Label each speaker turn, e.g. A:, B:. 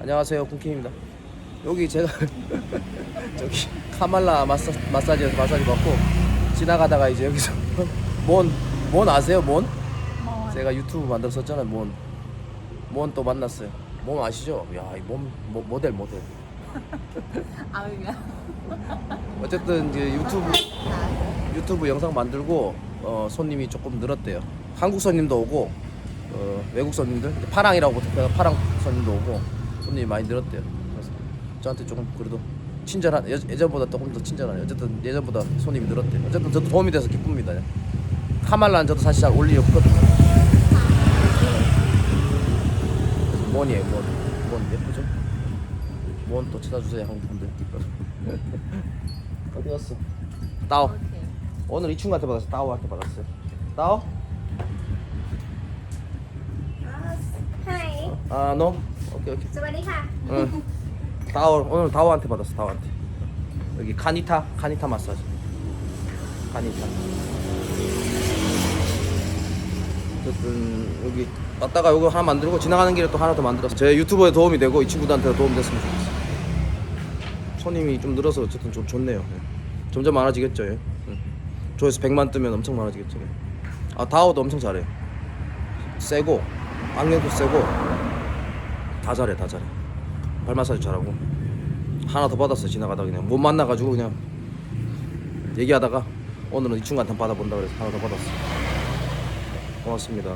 A: 안녕하세요 쿵킴입니다 여기 제가 저기 카말라 마사, 마사지에서 마사지 받고 지나가다가 이제 여기서 뭔, 뭔 아세요 뭔?
B: 뭐
A: 제가 유튜브 만들었었잖아요 뭔. 뭔 또 만났어요 뭔 아시죠? 야이뭔 모, 모델 모델
B: 아 그냥
A: 어쨌든 이제 유튜브 유튜브 영상 만들고 어, 손님이 조금 늘었대요. 한국 손님도 오고 어, 외국 손님들 파랑이라고 보통 파랑 손님도 오고 손님이 많이 늘었대요. 그래서 저한테 조금 그래도 친절한 예, 예전보다 조금 더 친절하네. 어쨌든 예전보다 손님이 늘었대요. 어쨌든 저도 도움이 돼서 기쁩니다. 카말라는 저도 사실 잘올 일이 없거든요. 그래서 뭔. 뭔 예쁘죠? 뭔또 찾아주세요 한국 분들. 어디 갔어? 따오. 오늘 이 친구한테 받았어. 따오한테 받았어요. 따오? 아, 너? 오케이, 오케이.
C: สวัสดีค่ะ
A: 응. 따오 오늘 다오한테 받았어. 다오한테. 여기 카니타, 카니타 마사지. 카니타. 어쨌든 여기 왔다가 이거 하나 만들고 지나가는 길에 또 하나 더 만들었어. 제 유튜버에 도움이 되고 이 친구들한테 도움 됐으면 좋겠어. 손님이 좀 늘어서 어쨌든 좀 좋네요. 예. 점점 많아지겠죠. 예. 응. 조회수 100만 뜨면 엄청 많아지겠죠. 예. 아 다오도 엄청 잘해. 세고 안경도 세고 다 잘해 다 잘해. 발 마사지 잘하고 하나 더 받았어 지나가다 그냥 못 만나가지고 그냥 얘기하다가 오늘은 이 친구한테 받아본다 그래서 하나 더 받았어. 고맙습니다.